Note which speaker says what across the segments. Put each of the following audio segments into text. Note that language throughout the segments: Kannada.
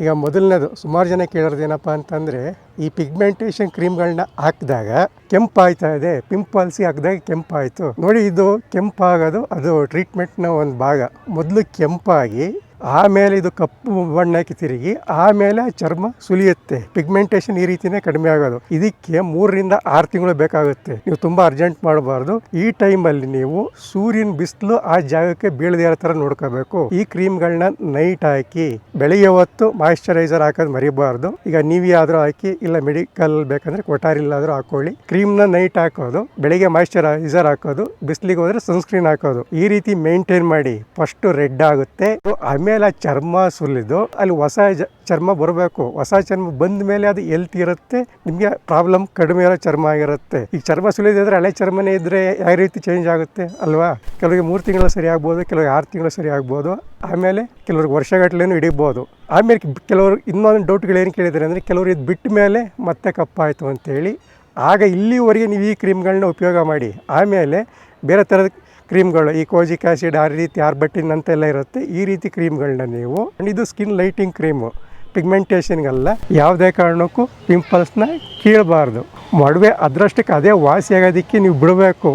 Speaker 1: ಈಗ ಮೊದಲನೇದು ಸುಮಾರು ಜನ ಕೇಳೋದು ಏನಪ್ಪ ಅಂತಂದರೆ, ಈ ಪಿಗ್ಮೆಂಟೇಷನ್ ಕ್ರೀಮ್ಗಳನ್ನ ಹಾಕಿದಾಗ ಕೆಂಪಾಯ್ತಾ ಇದೆ ಪಿಂಪಲ್ಸಿ ಹಾಕಿದಾಗ ಕೆಂಪಾಯಿತು. ನೋಡಿ ಇದು ಕೆಂಪಾಗೋದು, ಅದು ಟ್ರೀಟ್ಮೆಂಟ್ನ ಒಂದು ಭಾಗ. ಮೊದಲು ಕೆಂಪಾಗಿ ಆಮೇಲೆ ಇದು ಕಪ್ಪು ಬಣ್ಣಕ್ಕೆ ತಿರುಗಿ, ಆಮೇಲೆ ಚರ್ಮ ಸುಲಿಯುತ್ತೆ. ಪಿಗ್ಮೆಂಟೇಷನ್ ಈ ರೀತಿನೇ ಕಡಿಮೆ ಆಗೋದು. ಇದಕ್ಕೆ ಮೂರರಿಂದ ಆರು ತಿಂಗಳು ಬೇಕಾಗುತ್ತೆ. ನೀವು ತುಂಬ ಅರ್ಜೆಂಟ್ ಮಾಡಬಾರ್ದು. ಈ ಟೈಮಲ್ಲಿ ನೀವು ಸೂರ್ಯನ ಬಿಸಿಲು ಆ ಜಾಗಕ್ಕೆ ಬೀಳದೇ ಇರೋ ಥರ ನೋಡ್ಕೋಬೇಕು. ಈ ಕ್ರೀಮ್ಗಳನ್ನ ನೈಟ್ ಹಾಕಿ, ಬೆಳಿಗ್ಗೆ ಹೊತ್ತು ಮಾಯಿಶ್ಚರೈಸರ್ ಹಾಕೋದು ಮರಿಬಾರ್ದು. ಈಗ ನೀವೇ ಆದರೂ ಹಾಕಿ, ಇಲ್ಲ ಮೆಡಿಕಲ್ ಬೇಕಂದ್ರೆ ಕೊಟಾರಿಲ್ಲಾದರೂ ಹಾಕೊಳ್ಳಿ. ಕ್ರೀಮ್ನ ನೈಟ್ ಹಾಕೋದು, ಬೆಳಿಗ್ಗೆ ಮಾಯಿಶ್ಚರೈಸರ್ ಹಾಕೋದು, ಬಿಸಿಲಿಗೆ ಹೋದ್ರೆ ಸನ್ಸ್ಕ್ರೀನ್ ಹಾಕೋದು. ಈ ರೀತಿ ಮೇಂಟೈನ್ ಮಾಡಿ ಫಸ್ಟ್ ರೆಡ್ ಆಗುತ್ತೆ. ಆಮೇಲೆ ಆ ಚರ್ಮ ಸುಲಿದು ಅಲ್ಲಿ ಹೊಸ ಚರ್ಮ ಬರಬೇಕು. ಹೊಸ ಚರ್ಮ ಬಂದ ಮೇಲೆ ಅದು ಎಲ್ತ್ ಇರುತ್ತೆ. ನಿಮಗೆ ಪ್ರಾಬ್ಲಮ್ ಕಡಿಮೆ ಇರೋ ಚರ್ಮ ಆಗಿರುತ್ತೆ. ಈಗ ಚರ್ಮ ಸುಲಿದಿದ್ರೆ ಹಳೆ ಚರ್ಮನೇ ಇದ್ರೆ ಯಾವ ರೀತಿ ಚೇಂಜ್ ಆಗುತ್ತೆ ಅಲ್ವಾ? ಕೆಲವರಿಗೆ ಮೂರು ತಿಂಗಳು ಸರಿ ಆಗ್ಬೋದು, ಕೆಲವರಿಗೆ ಆರು ತಿಂಗಳು ಸರಿ ಆಗ್ಬೋದು. ಆಮೇಲೆ ಕೆಲವ್ರಿಗೆ ವರ್ಷಗಟ್ಟಲೇನು ಹಿಡಿಬೋದು. ಆಮೇಲೆ ಕೆಲವರು ಇನ್ನೊಂದು ಡೌಟ್ಗಳು ಏನು ಕೇಳಿದ್ದಾರೆ ಅಂದರೆ ಕೆಲವರು ಇದು ಬಿಟ್ಟ ಮೇಲೆ ಮತ್ತೆ ಕಪ್ಪಾಯಿತು ಅಂತೇಳಿ. ಆಗ ಇಲ್ಲಿವರೆಗೆ ನೀವು ಈ ಕ್ರೀಮ್ಗಳನ್ನ ಉಪಯೋಗ ಮಾಡಿ. ಆಮೇಲೆ ಬೇರೆ ಥರದ ಕ್ರೀಮ್ಗಳು ಈ ಕೋಜಿಕ್ ಆ್ಯಸಿಡ್ ಆ ರೀತಿ ಆರ್ಬಟಿನ್ ಅಂತೆಲ್ಲ ಇರುತ್ತೆ. ಈ ರೀತಿ ಕ್ರೀಮ್ಗಳನ್ನ ನೀವು ಇದು ಸ್ಕಿನ್ ಲೈಟಿಂಗ್ ಕ್ರೀಮು, ಪಿಗ್ಮೆಂಟೇಷನ್ಗೆಲ್ಲ. ಯಾವುದೇ ಕಾರಣಕ್ಕೂ ಪಿಂಪಲ್ಸ್ನ ಕೀಳಬಾರ್ದು. ಮೊಡವೆ ಅದರಷ್ಟಕ್ಕೆ ಅದೇ ವಾಸಿ ಆಗೋದಕ್ಕೆ ನೀವು ಬಿಡಬೇಕು.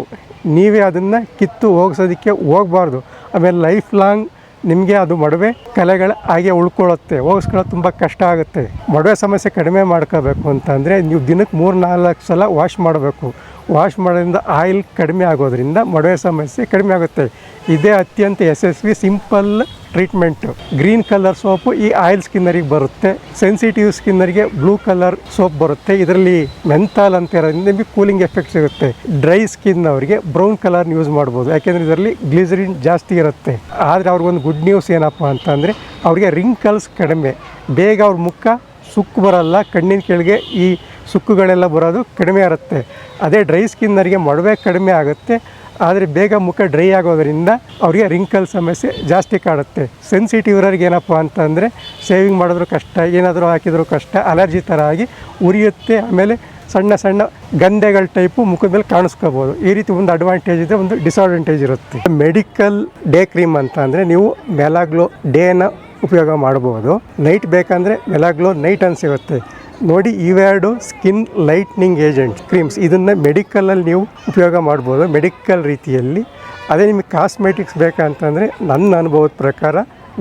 Speaker 1: ನೀವೇ ಅದನ್ನು ಕಿತ್ತು ಹೋಗ್ಸೋದಕ್ಕೆ ಹೋಗಬಾರ್ದು. ಆಮೇಲೆ ಲೈಫ್ ಲಾಂಗ್ ನಿಮಗೆ ಅದು ಮೊಡವೆ ಕಲೆಗಳು ಹಾಗೆ ಉಳ್ಕೊಳ್ಳುತ್ತೆ. ಹೋಗಿಸ್ಕೊಳ್ಳೋದು ತುಂಬ ಕಷ್ಟ ಆಗುತ್ತೆ. ಮೊಡವೆ ಸಮಸ್ಯೆ ಕಡಿಮೆ ಮಾಡ್ಕೋಬೇಕು ಅಂತಂದರೆ ನೀವು ದಿನಕ್ಕೆ ಮೂರು ನಾಲ್ಕು ಸಲ ವಾಶ್ ಮಾಡಬೇಕು. ವಾಶ್ ಮಾಡೋದ್ರಿಂದ ಆಯಿಲ್ ಕಡಿಮೆ ಆಗೋದ್ರಿಂದ ಮೊಡವೆ ಸಮಸ್ಯೆ ಕಡಿಮೆ ಆಗುತ್ತೆ. ಇದೇ ಅತ್ಯಂತ ಯಶಸ್ವಿ, simple treatment. Green colour soap ಈ ಆಯಿಲ್ ಸ್ಕಿನ್ನರಿಗೆ ಬರುತ್ತೆ. ಸೆನ್ಸಿಟಿವ್ ಸ್ಕಿನ್ನರಿಗೆ ಬ್ಲೂ ಕಲರ್ ಸೋಪ್ ಬರುತ್ತೆ. ಇದರಲ್ಲಿ ಮೆಂಥಾಲ್ ಅಂತ ಇರೋದ್ರಿಂದ ನಿಮಗೆ ಕೂಲಿಂಗ್ ಎಫೆಕ್ಟ್ ಸಿಗುತ್ತೆ ಡ್ರೈ ಸ್ಕಿನ್ ಅವರಿಗೆ ಬ್ರೌನ್ ಕಲರ್ ಯೂಸ್ ಮಾಡ್ಬೋದು. ಯಾಕೆಂದರೆ ಇದರಲ್ಲಿ ಗ್ಲಿಸರಿನ್ ಜಾಸ್ತಿ ಇರುತ್ತೆ. ಆದರೆ ಅವ್ರಿಗೊಂದು ಗುಡ್ ನ್ಯೂಸ್ ಏನಪ್ಪ ಅಂತಂದರೆ ಅವ್ರಿಗೆ ರಿಂಕಲ್ಸ್ ಕಡಿಮೆ. ಬೇಗ ಅವ್ರ ಮುಖ ಸುಕ್ಕು ಬರಲ್ಲ. ಕಣ್ಣಿನ ಕೆಳಗೆ ಈ ಸುಕ್ಕುಗಳೆಲ್ಲ ಬರೋದು ಕಡಿಮೆ ಇರುತ್ತೆ ಅದೇ ಡ್ರೈ ಸ್ಕಿನ್ನರಿಗೆ ಮೊಡವೆ ಕಡಿಮೆ ಆಗುತ್ತೆ. ಆದರೆ ಬೇಗ ಮುಖ ಡ್ರೈ ಆಗೋದರಿಂದ ಅವರಿಗೆ ರಿಂಕಲ್ ಸಮಸ್ಯೆ ಜಾಸ್ತಿ ಕಾಡುತ್ತೆ. ಸೆನ್ಸಿಟಿವ್ ಇರೋರಿಗೆ ಏನಪ್ಪ ಅಂತಂದರೆ ಸೇವಿಂಗ್ ಮಾಡಿದ್ರು ಕಷ್ಟ, ಏನಾದರೂ ಹಾಕಿದರೂ ಕಷ್ಟ ಅಲರ್ಜಿ ಥರ ಆಗಿ ಉರಿಯುತ್ತೆ. ಆಮೇಲೆ ಸಣ್ಣ ಸಣ್ಣ ಗಂಧೆಗಳ ಟೈಪು ಮುಖದ ಮೇಲೆ ಕಾಣಿಸ್ಕೋಬೋದು. ಈ ರೀತಿ ಒಂದು ಅಡ್ವಾಂಟೇಜ್ ಇದೆ ಒಂದು ಡಿಸ್ಅಡ್ವಾಂಟೇಜ್ ಇರುತ್ತೆ. ಮೆಡಿಕಲ್ ಡೇ ಕ್ರೀಮ್ ಅಂತ ಅಂದರೆ ನೀವು ಮೆಲಾಗ್ಲೋ ಡೇನ ಉಪಯೋಗ ಮಾಡ್ಬೋದು. ನೈಟ್ ಬೇಕಂದರೆ ಮೆಲಾಗ್ಲೋ ನೈಟ್ ಅಂತ ಸಿಗುತ್ತೆ. ನೋಡಿ ಇವೆರಡು ಸ್ಕಿನ್ ಲೈಟ್ನಿಂಗ್ ಏಜೆಂಟ್ ಕ್ರೀಮ್ಸ್. ಇದನ್ನು ಮೆಡಿಕಲಲ್ಲಿ ನೀವು ಉಪಯೋಗ ಮಾಡ್ಬೋದು, ಮೆಡಿಕಲ್ ರೀತಿಯಲ್ಲಿ. ಅದೇ ನಿಮಗೆ ಕಾಸ್ಮೆಟಿಕ್ಸ್ ಬೇಕಂತಂದರೆ ನನ್ನ ಅನುಭವದ ಪ್ರಕಾರ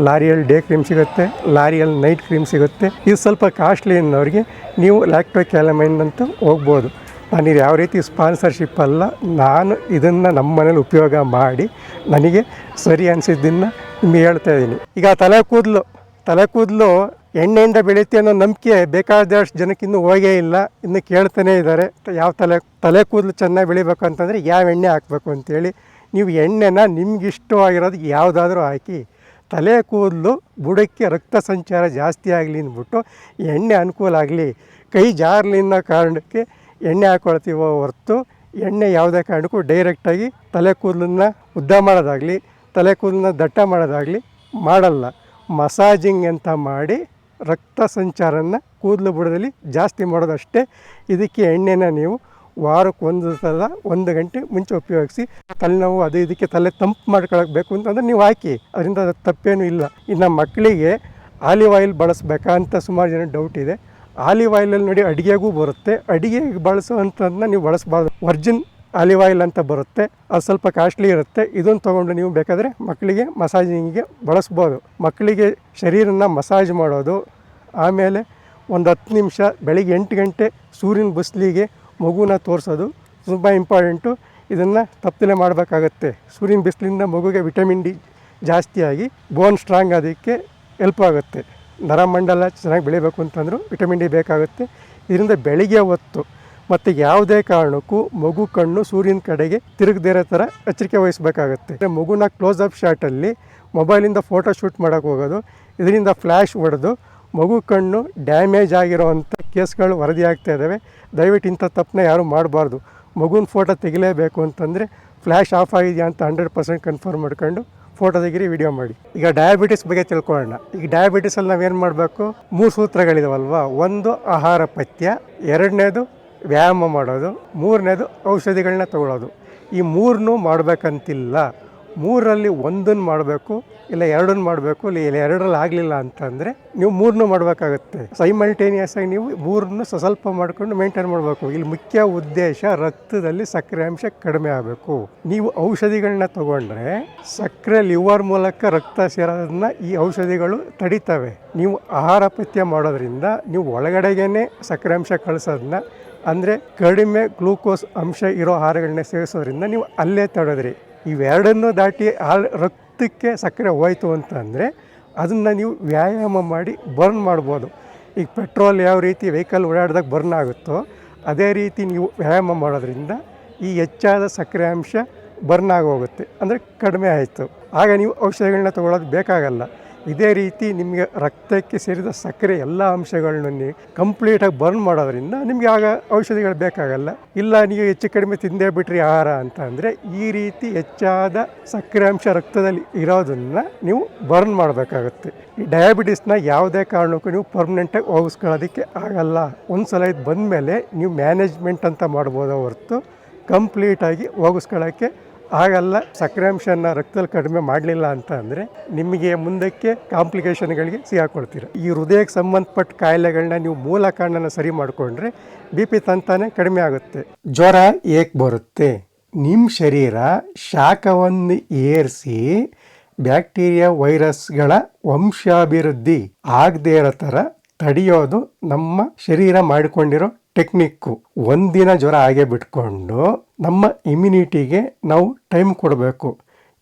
Speaker 1: ಲಾರಿಯಲ್ ಡೇ ಕ್ರೀಮ್ ಸಿಗುತ್ತೆ ಲಾರಿಯಲ್ ನೈಟ್ ಕ್ರೀಮ್ ಸಿಗುತ್ತೆ. ಇದು ಸ್ವಲ್ಪ ಕಾಸ್ಟ್ಲಿ ಅನ್ನೋರಿಗೆ ನೀವು ಲ್ಯಾಕ್ಟೋ ಕ್ಯಾಲಮೈನ್ ಅಂತ ಹೋಗ್ಬೋದು. ನಾನು ಇದು ಯಾವ ರೀತಿ ಸ್ಪಾನ್ಸರ್ಶಿಪ್ ಅಲ್ಲ, ನಾನು ಇದನ್ನು ನಮ್ಮ ಮನೇಲಿ ಉಪಯೋಗ ಮಾಡಿ ನನಗೆ ಸರಿ ಅನಿಸಿದ್ದನ್ನು ನಿಮಗೆ ಹೇಳ್ತಾ ಇದ್ದೀನಿ. ಈಗ ತಲೆ ಕೂದಲು ತಲೆ ಕೂದಲು ಎಣ್ಣೆಯಿಂದ ಬೆಳೆಯುತ್ತೆ ಅನ್ನೋ ನಂಬಿಕೆ ಬೇಕಾದಷ್ಟು ಜನಕ್ಕೆ ಇನ್ನೂ ಹೋಗೇ ಇಲ್ಲ. ಇನ್ನು ಕೇಳ್ತಾನೆ ಇದ್ದಾರೆ. ಯಾವ ತಲೆ ತಲೆ ಕೂದಲು ಚೆನ್ನಾಗಿ ಬೆಳಿಬೇಕು ಅಂತಂದರೆ ಯಾವ ಎಣ್ಣೆ ಹಾಕಬೇಕು ಅಂತೇಳಿ. ನೀವು ಎಣ್ಣೆನ ನಿಮ್ಗೆ ಇಷ್ಟವಾಗಿರೋದು ಯಾವುದಾದ್ರೂ ಹಾಕಿ, ತಲೆ ಕೂದಲು ಬುಡಕ್ಕೆ ರಕ್ತ ಸಂಚಾರ ಜಾಸ್ತಿ ಆಗಲಿ ಅಂದ್ಬಿಟ್ಟು ಎಣ್ಣೆ ಅನುಕೂಲ ಆಗಲಿ. ಕೈ ಜಾರಲಿ ಅನ್ನೋ ಕಾರಣಕ್ಕೆ ಎಣ್ಣೆ ಹಾಕೊಳ್ತೀವೋ ಹೊರತು ಎಣ್ಣೆ ಯಾವುದೇ ಕಾರಣಕ್ಕೂ ಡೈರೆಕ್ಟಾಗಿ ತಲೆ ಕೂದಲನ್ನ ಉದ್ದ ಮಾಡೋದಾಗಲಿ, ತಲೆ ಕೂದಲನ್ನ ದಟ್ಟ ಮಾಡೋದಾಗಲಿ ಮಾಡಲ್ಲ. ಮಸಾಜಿಂಗ್ ಅಂತ ಮಾಡಿ ರಕ್ತ ಸಂಚಾರನ ಕೂದಲು ಬುಡದಲ್ಲಿ ಜಾಸ್ತಿ ಮಾಡೋದಷ್ಟೇ. ಇದಕ್ಕೆ ಎಣ್ಣೆನ ನೀವು ವಾರಕ್ಕೆ ಒಂದು ಸಲ, ಒಂದು ಗಂಟೆ ಮುಂಚೆ ಉಪಯೋಗಿಸಿ ತಲೆನೋವು ಅದು ಇದಕ್ಕೆ ತಲೆ ತಂಪು ಮಾಡ್ಕೊಳ್ಬೇಕು ಅಂತಂದ್ರೆ ನೀವು ಹಾಕಿ. ಅದರಿಂದ ತಪ್ಪೇನೂ ಇಲ್ಲ. ಇನ್ನು ಮಕ್ಕಳಿಗೆ ಆಲಿವ್ ಆಯಿಲ್ ಬಳಸಬೇಕಾ ಅಂತ ಸುಮಾರು ಜನ ಡೌಟ್ ಇದೆ. ಆಲಿವ್ ಆಯಿಲಲ್ಲಿ ನೋಡಿ ಅಡುಗೆಗೂ ಬರುತ್ತೆ. ಅಡುಗೆಗೆ ಬಳಸುವಂಥದ್ದನ್ನ ನೀವು ಬಳಸಬಾರ್ದು. ವರ್ಜಿನ್ ಆಲಿವ್ ಆಯಿಲ್ ಅಂತ ಬರುತ್ತೆ. ಅದು ಸ್ವಲ್ಪ ಕಾಸ್ಟ್ಲಿ ಇರುತ್ತೆ. ಇದನ್ನು ತೊಗೊಂಡು ನೀವು ಬೇಕಾದರೆ ಮಕ್ಕಳಿಗೆ ಮಸಾಜಿಂಗಿಗೆ ಬಳಸ್ಬೋದು. ಮಕ್ಕಳಿಗೆ ಶರೀರನ ಮಸಾಜ್ ಮಾಡೋದು, ಆಮೇಲೆ ಒಂದು ಹತ್ತು ನಿಮಿಷ ಬೆಳಿಗ್ಗೆ ಎಂಟು ಗಂಟೆ ಸೂರ್ಯನ ಬಿಸಿಲಿಗೆ ಮಗುನ ತೋರಿಸೋದು ತುಂಬ ಇಂಪಾರ್ಟೆಂಟು. ಇದನ್ನು ತಪ್ಪಲೆ ಮಾಡಬೇಕಾಗತ್ತೆ. ಸೂರ್ಯನ ಬಿಸಿಲಿಂದ ಮಗುಗೆ ವಿಟಮಿನ್ ಡಿ ಜಾಸ್ತಿಯಾಗಿ ಬೋನ್ ಸ್ಟ್ರಾಂಗ್ ಆಗೋದಕ್ಕೆ ಹೆಲ್ಪ್ ಆಗುತ್ತೆ. ನರಮಂಡಲ ಚೆನ್ನಾಗಿ ಬೆಳಿಬೇಕು ಅಂತಂದರೂ ವಿಟಮಿನ್ ಡಿ ಬೇಕಾಗುತ್ತೆ. ಇದರಿಂದ ಬೆಳಿಗ್ಗೆ ಹೊತ್ತು ಮತ್ತು ಯಾವುದೇ ಕಾರಣಕ್ಕೂ ಮಗು ಕಣ್ಣು ಸೂರ್ಯನ ಕಡೆಗೆ ತಿರುಗದೇ ಇರೋ ಥರ ಎಚ್ಚರಿಕೆ ವಹಿಸಬೇಕಾಗತ್ತೆ. ಮಗುನ ಕ್ಲೋಸ್ ಅಪ್ ಶಾಟಲ್ಲಿ ಮೊಬೈಲಿಂದ ಫೋಟೋ ಶೂಟ್ ಮಾಡೋಕೆ ಹೋಗೋದು, ಇದರಿಂದ ಫ್ಲ್ಯಾಶ್ ಹೊಡೆದು ಮಗು ಕಣ್ಣು ಡ್ಯಾಮೇಜ್ ಆಗಿರೋವಂಥ ಕೇಸ್ಗಳು ವರದಿ ಆಗ್ತಾ ಇದ್ದಾವೆ. ದಯವಿಟ್ಟು ಇಂಥ ತಪ್ಪನ್ನ ಯಾರೂ ಮಾಡಬಾರ್ದು. ಮಗುನ ಫೋಟೋ ತೆಗಿಲೇಬೇಕು ಅಂತಂದರೆ ಫ್ಲ್ಯಾಶ್ ಆಫ್ ಆಗಿದೆಯಾ ಅಂತ ಹಂಡ್ರೆಡ್ ಪರ್ಸೆಂಟ್ ಕನ್ಫರ್ಮ್ ಮಾಡ್ಕೊಂಡು ಫೋಟೋ ತೆಗಿರಿ ವಿಡಿಯೋ ಮಾಡಿ. ಈಗ ಡಯಾಬಿಟಿಸ್ ಬಗ್ಗೆ ತಿಳ್ಕೊಳ್ಳೋಣ. ಈಗ ಡಯಾಬಿಟಿಸಲ್ಲಿ ನಾವೇನು ಮಾಡಬೇಕು? ಮೂರು ಸೂತ್ರಗಳಿದಾವಲ್ವಾ? ಒಂದು ಆಹಾರ ಪಥ್ಯ, ಎರಡನೇದು ವ್ಯಾಯಾಮ ಮಾಡೋದು. ಮೂರನೇದು ಔಷಧಿಗಳನ್ನ ತಗೊಳ್ಳೋದು ಈ ಮೂರನ್ನೂ ಮಾಡಬೇಕಂತಿಲ್ಲ. ಮೂರರಲ್ಲಿ ಒಂದನ್ನು ಮಾಡಬೇಕು, ಇಲ್ಲ ಎರಡನ್ನು ಮಾಡಬೇಕು, ಇಲ್ಲ ಎರಡರಲ್ಲಿ ಆಗಲಿಲ್ಲ ಅಂತಂದರೆ ನೀವು ಮೂರನ್ನು ಮಾಡಬೇಕಾಗುತ್ತೆ. ಸೈಮಲ್ಟೇನಿಯಸ್ ಆಗಿ ನೀವು ಮೂರನ್ನು ಸ್ವಲ್ಪ ಮಾಡ್ಕೊಂಡು ಮೇಂಟೈನ್ ಮಾಡಬೇಕು. ಇಲ್ಲಿ ಮುಖ್ಯ ಉದ್ದೇಶ ರಕ್ತದಲ್ಲಿ ಸಕ್ಕರೆ ಅಂಶ ಕಡಿಮೆ ಆಗಬೇಕು. ನೀವು ಔಷಧಿಗಳನ್ನ ತಗೊಂಡ್ರೆ ಸಕ್ಕರೆ, ಲಿವರ್ ಮೂಲಕ ರಕ್ತ ಸೇರೋದನ್ನ ಈ ಔಷಧಿಗಳು ತಡಿತವೆ. ನೀವು ಆಹಾರ ಪಥ್ಯ ಮಾಡೋದ್ರಿಂದ ನೀವು ಒಳಗಡೆಗೇನೆ ಸಕ್ಕರೆ ಅಂಶ ಕಳಿಸೋದನ್ನ ಅಂದರೆ ಕಡಿಮೆ ಗ್ಲೂಕೋಸ್ ಅಂಶ ಇರೋ ಆಹಾರಗಳನ್ನ ಸೇವಿಸೋದ್ರಿಂದ ನೀವು ಅಲ್ಲೇ ತಡೆದ್ರಿ. ಇವೆರಡನ್ನೂ ದಾಟಿ ಆ ರಕ್ತಕ್ಕೆ ಸಕ್ಕರೆ ಹೋಯಿತು ಅಂತಂದರೆ ಅದನ್ನು ನೀವು ವ್ಯಾಯಾಮ ಮಾಡಿ ಬರ್ನ್ ಮಾಡ್ಬೋದು. ಈಗ ಪೆಟ್ರೋಲ್ ಯಾವ ರೀತಿ ವೆಹಿಕಲ್ ಓಡಾಡಿದಾಗ ಬರ್ನ್ ಆಗುತ್ತೋ ಅದೇ ರೀತಿ ನೀವು ವ್ಯಾಯಾಮ ಮಾಡೋದ್ರಿಂದ ಈ ಹೆಚ್ಚಾದ ಸಕ್ಕರೆ ಅಂಶ ಬರ್ನ್ ಆಗೋಗುತ್ತೆ. ಅಂದರೆ ಕಡಿಮೆ ಆಯಿತು. ಆಗ ನೀವು ಔಷಧಿಗಳನ್ನ ತೊಗೊಳೋದು ಬೇಕಾಗಲ್ಲ. ಇದೇ ರೀತಿ ನಿಮಗೆ ರಕ್ತಕ್ಕೆ ಸೇರಿದ ಸಕ್ಕರೆ ಎಲ್ಲ ಅಂಶಗಳನ್ನ ಕಂಪ್ಲೀಟಾಗಿ ಬರ್ನ್ ಮಾಡೋದ್ರಿಂದ ನಿಮಗೆ ಆಗ ಔಷಧಿಗಳು ಬೇಕಾಗಲ್ಲ. ಇಲ್ಲ, ನೀವು ಹೆಚ್ಚು ಕಡಿಮೆ ತಿಂದೇ ಬಿಟ್ರಿ ಆಹಾರ ಅಂತ ಅಂದರೆ ಈ ರೀತಿ ಹೆಚ್ಚಾದ ಸಕ್ಕರೆ ಅಂಶ ರಕ್ತದಲ್ಲಿ ಇರೋದನ್ನು ನೀವು ಬರ್ನ್ ಮಾಡಬೇಕಾಗುತ್ತೆ. ಈ ಡಯಾಬಿಟಿಸ್ನ ಯಾವುದೇ ಕಾರಣಕ್ಕೂ ನೀವು ಪರ್ಮನೆಂಟಾಗಿ ಹೋಗಿಸ್ಕೊಳ್ಳೋದಕ್ಕೆ ಆಗಲ್ಲ. ಒಂದು ಸಲ ಇದು ಬಂದಮೇಲೆ ನೀವು ಮ್ಯಾನೇಜ್ಮೆಂಟ್ ಅಂತ ಮಾಡ್ಬೋದ ಹೊರತು ಕಂಪ್ಲೀಟಾಗಿ ಹೋಗಿಸ್ಕೊಳ್ಳೋಕ್ಕೆ ಆಗಲ್ಲ ಸಕ್ಕರೆ ಅಂಶನ ರಕ್ತದಲ್ಲಿ ಕಡಿಮೆ ಮಾಡಲಿಲ್ಲ ಅಂತ ಅಂದರೆ ನಿಮಗೆ ಮುಂದಕ್ಕೆ ಕಾಂಪ್ಲಿಕೇಶನ್ಗಳಿಗೆ ಸಿಗಾಕೊಳ್ತೀರ. ಈ ಹೃದಯಕ್ಕೆ ಸಂಬಂಧಪಟ್ಟ ಕಾಯಿಲೆಗಳನ್ನ ನೀವು ಮೂಲ ಕಾರಣನ ಸರಿ ಮಾಡಿಕೊಂಡ್ರೆ ಬಿ ಪಿ ತಂತಾನೆ ಕಡಿಮೆ ಆಗುತ್ತೆ. ಜ್ವರ ಏಕೆ ಬರುತ್ತೆ. ನಿಮ್ಮ ಶರೀರ ಶಾಖವನ್ನು ಏರಿಸಿ ಬ್ಯಾಕ್ಟೀರಿಯಾ ವೈರಸ್ಗಳ ವಂಶಾಭಿವೃದ್ಧಿ ಆಗದೇ ಇರೋ ಥರ ತಡೆಯೋದು ನಮ್ಮ ಶರೀರ ಮಾಡಿಕೊಂಡಿರೋ ಟೆಕ್ನಿಕ್ಕು. ಒಂದಿನ ಜ್ವರ ಹಾಗೆ ಬಿಟ್ಕೊಂಡು ನಮ್ಮ ಇಮ್ಯುನಿಟಿಗೆ ನಾವು ಟೈಮ್ ಕೊಡಬೇಕು.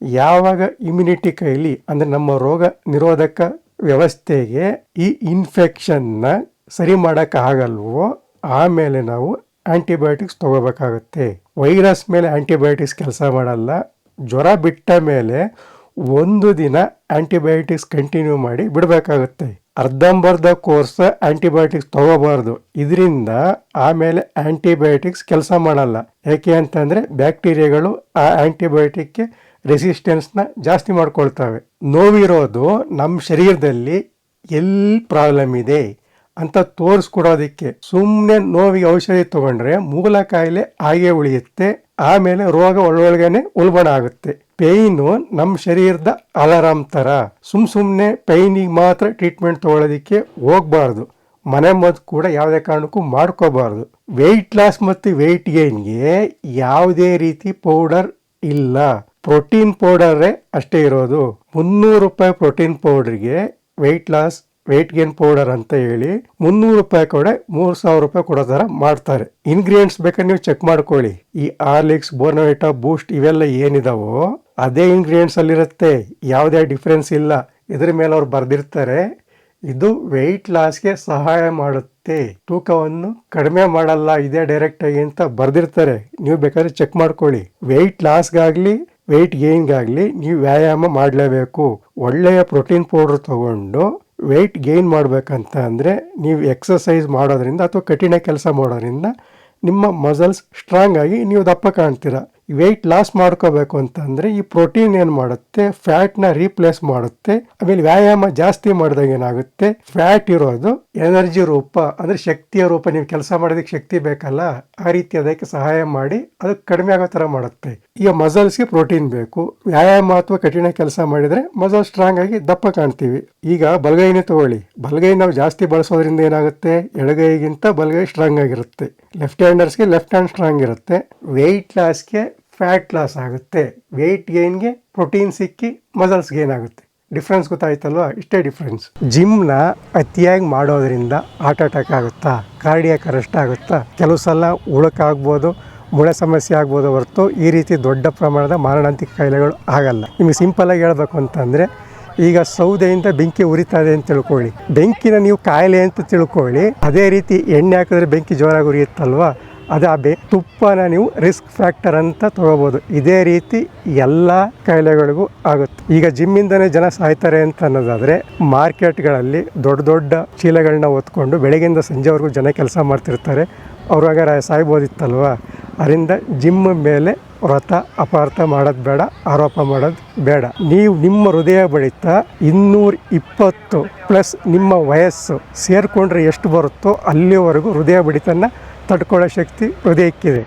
Speaker 1: ಯಾವಾಗ ಇಮ್ಯುನಿಟಿ ಕೈಲಿ, ಅಂದರೆ ನಮ್ಮ ರೋಗ ನಿರೋಧಕ ವ್ಯವಸ್ಥೆಗೆ ಈ ಇನ್ಫೆಕ್ಷನ್ನ ಸರಿ ಮಾಡೋಕ್ಕಾಗಲ್ವೋ ಆಮೇಲೆ ನಾವು ಆ್ಯಂಟಿಬಯೋಟಿಕ್ಸ್ ತಗೋಬೇಕಾಗುತ್ತೆ. ವೈರಸ್ ಮೇಲೆ ಆ್ಯಂಟಿಬಯೋಟಿಕ್ಸ್ ಕೆಲಸ ಮಾಡಲ್ಲ. ಜ್ವರ ಬಿಟ್ಟ ಮೇಲೆ ಒಂದು ದಿನ ಆ್ಯಂಟಿಬಯೋಟಿಕ್ಸ್ ಕಂಟಿನ್ಯೂ ಮಾಡಿ ಬಿಡಬೇಕಾಗುತ್ತೆ. ಅರ್ಧಂಬರ್ಧ ಕೋರ್ಸ್ ಆ್ಯಂಟಿಬಯೋಟಿಕ್ಸ್ ತಗೋಬಾರ್ದು. ಇದರಿಂದ ಆಮೇಲೆ ಆ್ಯಂಟಿಬಯೋಟಿಕ್ಸ್ ಕೆಲಸ ಮಾಡಲ್ಲ. ಯಾಕೆ ಅಂತಂದರೆ ಬ್ಯಾಕ್ಟೀರಿಯಾಗಳು ಆ ಆ್ಯಂಟಿಬಯೋಟಿಕ್ಗೆ ರೆಸಿಸ್ಟೆನ್ಸ್ನ ಜಾಸ್ತಿ ಮಾಡ್ಕೊಳ್ತವೆ. ನೋವಿರೋದು ನಮ್ಮ ಶರೀರದಲ್ಲಿ ಎಲ್ಲಿ ಪ್ರಾಬ್ಲಮ್ ಇದೆ ಅಂತ ತೋರಿಸ್ಕೊಡೋದಕ್ಕೆ. ಸುಮ್ಮನೆ ನೋವಿಗೆ ಔಷಧಿ ತಗೊಂಡ್ರೆ ಮೂಲ ಕಾಯಿಲೆ ಹಾಗೆ ಉಳಿಯುತ್ತೆ. ಆಮೇಲೆ ರೋಗ ಒಳೊಳಗನೆ ಉಲ್ಬಣ ಆಗುತ್ತೆ. ಪೇಯ್ನು ನಮ್ಮ ಶರೀರದ ಅಲಾರಾಮ್ ಥರ ಸುಮ್ ಸುಮ್ಮನೆ ಪೇಯ್ನಿಗೆ ಮಾತ್ರ ಟ್ರೀಟ್ಮೆಂಟ್ ತೊಗೊಳೋದಕ್ಕೆ ಹೋಗ್ಬಾರ್ದು. ಮನೆ ಮದ್ದು ಕೂಡ ಯಾವುದೇ ಕಾರಣಕ್ಕೂ ಮಾಡ್ಕೋಬಾರ್ದು. ವೆಯ್ಟ್ ಲಾಸ್ ಮತ್ತು ವೆಯ್ಟ್ ಗೇನ್ಗೆ ಯಾವುದೇ ರೀತಿ ಪೌಡರ್ ಇಲ್ಲ. ಪ್ರೋಟೀನ್ ಪೌಡರೇ ಅಷ್ಟೇ ಇರೋದು. ಮುನ್ನೂರು ರೂಪಾಯಿ protein ಪೌಡ್ರಿಗೆ weight loss weight gain powder ಅಂತ ಹೇಳಿ ಮುನ್ನೂರು ರೂಪಾಯಿ ಕೊಡೆ ಮೂರು ಸಾವಿರ ರೂಪಾಯಿ ಕೊಡೋ ಥರ ಮಾಡ್ತಾರೆ. ಇಂಗ್ರೀಡಿಯೆಂಟ್ಸ್ ಬೇಕಾದ್ರೆ ನೀವು ಚೆಕ್ ಮಾಡ್ಕೊಳ್ಳಿ. ಈ ಆರ್ಲಿಕ್ಸ್, ಬೋರ್ನವಿಟಾ, ಬೂಸ್ಟ್ ಇವೆಲ್ಲ ಏನಿದಾವೋ ಅದೇ ಇಂಗ್ರೀಡಿಯೆಂಟ್ಸ್ ಅಲ್ಲಿರುತ್ತೆ. ಯಾವುದೇ ಡಿಫ್ರೆನ್ಸ್ ಇಲ್ಲ. ಇದ್ರ ಮೇಲೆ ಅವ್ರು ಬರೆದಿರ್ತಾರೆ. ಇದು ವೆಯ್ಟ್ ಲಾಸ್ಗೆ ಸಹಾಯ ಮಾಡುತ್ತೆ. ತೂಕವನ್ನು ಕಡಿಮೆ ಮಾಡಲ್ಲ, ಇದೇ ಡೈರೆಕ್ಟ್ ಆಗಿ ಅಂತ ಬರ್ದಿರ್ತಾರೆ. ನೀವು ಬೇಕಾದ್ರೆ ಚೆಕ್ ಮಾಡ್ಕೊಳ್ಳಿ. ವೆಯ್ಟ್ ಲಾಸ್ಗಾಗಲಿ ವೆಯ್ಟ್ ಗೇನ್ಗಾಗಲಿ ನೀವು ವ್ಯಾಯಾಮ ಮಾಡಲೇಬೇಕು. ಒಳ್ಳೆಯ ಪ್ರೋಟೀನ್ ಪೌಡ್ರ್ ತಗೊಂಡು ವೆಯ್ಟ್ ಗೇನ್ ಮಾಡಬೇಕಂತ ಅಂದರೆ ನೀವು ಎಕ್ಸಸೈಸ್ ಮಾಡೋದರಿಂದ ಅಥವಾ ಕಠಿಣ ಕೆಲಸ ಮಾಡೋದರಿಂದ ನಿಮ್ಮ ಮಸಲ್ಸ್ ಸ್ಟ್ರಾಂಗ್ ಆಗಿ ನೀವು ದಪ್ಪ ಕಾಣ್ತೀರ. ವೆಯ್ಟ್ ಲಾಸ್ ಮಾಡ್ಕೋಬೇಕು ಅಂತಂದರೆ ಈ ಪ್ರೋಟೀನ್ ಏನು ಮಾಡುತ್ತೆ? ಫ್ಯಾಟ್ನ ರೀಪ್ಲೇಸ್ ಮಾಡುತ್ತೆ. ಆಮೇಲೆ ವ್ಯಾಯಾಮ ಜಾಸ್ತಿ ಮಾಡಿದಾಗ ಏನಾಗುತ್ತೆ? ಫ್ಯಾಟ್ ಇರೋದು ಎನರ್ಜಿ ರೂಪ, ಅಂದರೆ ಶಕ್ತಿಯ ರೂಪ. ನೀವು ಕೆಲಸ ಮಾಡೋದಕ್ಕೆ ಶಕ್ತಿ ಬೇಕಲ್ಲ, ಆ ರೀತಿ ಅದಕ್ಕೆ ಸಹಾಯ ಮಾಡಿ ಅದು ಕಡಿಮೆ ಆಗೋ ಥರ ಮಾಡುತ್ತೆ. ಈಗ ಮಸಲ್ಸ್ಗೆ ಪ್ರೋಟೀನ್ ಬೇಕು. ವ್ಯಾಯಾಮ ಅಥವಾ ಕಠಿಣ ಕೆಲಸ ಮಾಡಿದರೆ ಮಸಲ್ ಸ್ಟ್ರಾಂಗ್ ಆಗಿ ದಪ್ಪ ಕಾಣ್ತೀವಿ. ಈಗ ಬಲಗೈನೇ ತಗೊಳ್ಳಿ. ಬಲಗೈ ನಾವು ಜಾಸ್ತಿ ಬಳಸೋದ್ರಿಂದ ಏನಾಗುತ್ತೆ? ಎಡಗೈಗಿಂತ ಬಲಗೈ ಸ್ಟ್ರಾಂಗ್ ಆಗಿರುತ್ತೆ. ಲೆಫ್ಟ್ ಹ್ಯಾಂಡರ್ಸ್ಗೆ ಲೆಫ್ಟ್ ಹ್ಯಾಂಡ್ ಸ್ಟ್ರಾಂಗ್ ಇರುತ್ತೆ. ವೆಯ್ಟ್ ಲಾಸ್ಗೆ ಫ್ಯಾಟ್ ಲಾಸ್ ಆಗುತ್ತೆ. ವೆಯ್ಟ್ ಗೇನ್ಗೆ ಪ್ರೋಟೀನ್ ಸಿಕ್ಕಿ ಮಸಲ್ಸ್ ಗೇನ್ ಆಗುತ್ತೆ. ಡಿಫ್ರೆನ್ಸ್ ಗೊತ್ತಾಯ್ತಲ್ವಾ? ಇಷ್ಟೇ ಡಿಫ್ರೆನ್ಸ್ ಜಿಮ್ನ ಅತಿಯಾಗಿ ಮಾಡೋದ್ರಿಂದ ಹಾರ್ಟ್ ಅಟ್ಯಾಕ್ ಆಗುತ್ತಾ? ಕಾರ್ಡಿಯಾಕ್ ಅರೆಸ್ಟ್ ಆಗುತ್ತಾ? ಕೆಲವು ಸಲ ಉಳಕಾಗ್ಬೋದು ಮುಳೆ ಸಮಸ್ಯೆ ಆಗ್ಬೋದು ಹೊರತು ಈ ರೀತಿ ದೊಡ್ಡ ಪ್ರಮಾಣದ ಮಾರಣಾಂತಿಕ ಕಾಯಿಲೆಗಳು ಆಗಲ್ಲ. ನಿಮಗೆ ಸಿಂಪಲಾಗಿ ಹೇಳಬೇಕು ಅಂತಂದರೆ, ಈಗ ಸೌದೆಯಿಂದ ಬೆಂಕಿ ಉರಿತಾ ಇದೆ ಅಂತ ತಿಳ್ಕೊಳ್ಳಿ. ಬೆಂಕಿನ ನೀವು ಕಾಯಿಲೆ ಅಂತ ತಿಳ್ಕೊಳ್ಳಿ. ಅದೇ ರೀತಿ ಎಣ್ಣೆ ಹಾಕಿದ್ರೆ ಬೆಂಕಿ ಜೋರಾಗಿ ಉರಿಯುತ್ತಲ್ವಾ? ಅದು ತುಪ್ಪನ ನೀವು ರಿಸ್ಕ್ ಫ್ಯಾಕ್ಟರ್ ಅಂತ ತಗೋಬೋದು. ಇದೇ ರೀತಿ ಎಲ್ಲ ಕಾಯಿಲೆಗಳಿಗೂ ಆಗುತ್ತೆ. ಈಗ ಜಿಮ್ಮಿಂದನೇ ಜನ ಸಾಯ್ತಾರೆ ಅಂತ ಅನ್ನೋದಾದರೆ ಮಾರ್ಕೆಟ್ಗಳಲ್ಲಿ ದೊಡ್ಡ ದೊಡ್ಡ ಚೀಲಗಳನ್ನ ಹೊತ್ಕೊಂಡು ಬೆಳಗ್ಗೆಯಿಂದ ಸಂಜೆವರೆಗೂ ಜನ ಕೆಲಸ ಮಾಡ್ತಿರ್ತಾರೆ. ಅವ್ರಾಗ ಸಾಯ್ಬೋದಿತ್ತಲ್ವಾ? ಅದರಿಂದ ಜಿಮ್ ಮೇಲೆ ವ್ರತ, ಅಪಾರ್ಥ ಮಾಡೋದು ಬೇಡ, ಆರೋಪ ಮಾಡೋದು ಬೇಡ. ನೀವು ನಿಮ್ಮ ಹೃದಯ ಬಡಿತ ಇನ್ನೂರ ಇಪ್ಪತ್ತು ಪ್ಲಸ್ ನಿಮ್ಮ ವಯಸ್ಸು ಸೇರಿಕೊಂಡ್ರೆ ಎಷ್ಟು ಬರುತ್ತೋ ಅಲ್ಲಿವರೆಗೂ ಹೃದಯ ಬಡಿತನ ತಡ್ಕೊಳ್ಳೋ ಶಕ್ತಿ ಹೃದಯಕ್ಕಿದೆ.